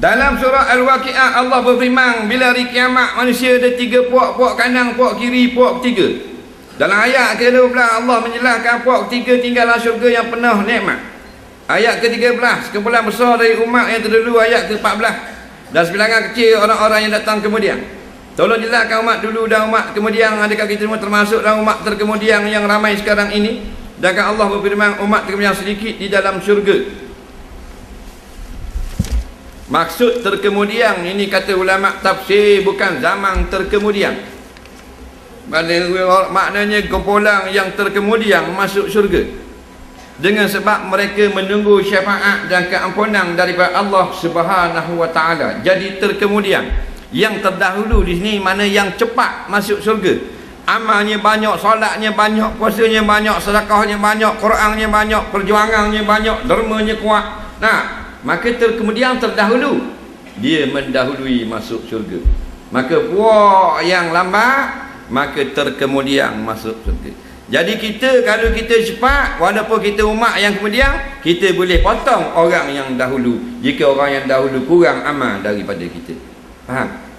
dalam surah Al-Waqi'ah Allah berfirman bila hari kiamat manusia ada tiga puak, puak kanan, puak kiri, puak ketiga. Dalam ayat ke-12 Allah menjelaskan puak ketiga tinggallah syurga yang penuh nikmat. Ayat ke-13 kumpulan besar dari umat yang terdahulu ayat ke-14 dan sebilangan kecil orang-orang yang datang kemudian. Tolong jelaskan umat dulu dan umat kemudian adakah kita semua termasuk dalam umat terkemudian yang ramai sekarang ini? Dan Allah berfirman umat terkemudian sedikit di dalam syurga. Maksud terkemudian ini kata ulama tafsir bukan zaman terkemudian. Maknanya kumpulan yang terkemudian masuk syurga. Dengan sebab mereka menunggu syafaat dan keampunan daripada Allah Subhanahu wa taala. Jadi terkemudian yang terdahulu di sini mana yang cepat masuk syurga. Amalnya banyak, solatnya banyak, puasanya banyak, sedekahnya banyak, Qurannya banyak, perjuangannya banyak, dermanya kuat. Nah, maka ter, kemudian terdahulu dia mendahului masuk syurga. Maka puak yang lambat maka terkemudian masuk syurga. Jadi kita kalau kita cepat walaupun kita umat yang kemudian kita boleh potong orang yang dahulu. Jika orang yang dahulu kurang amal daripada kita. Faham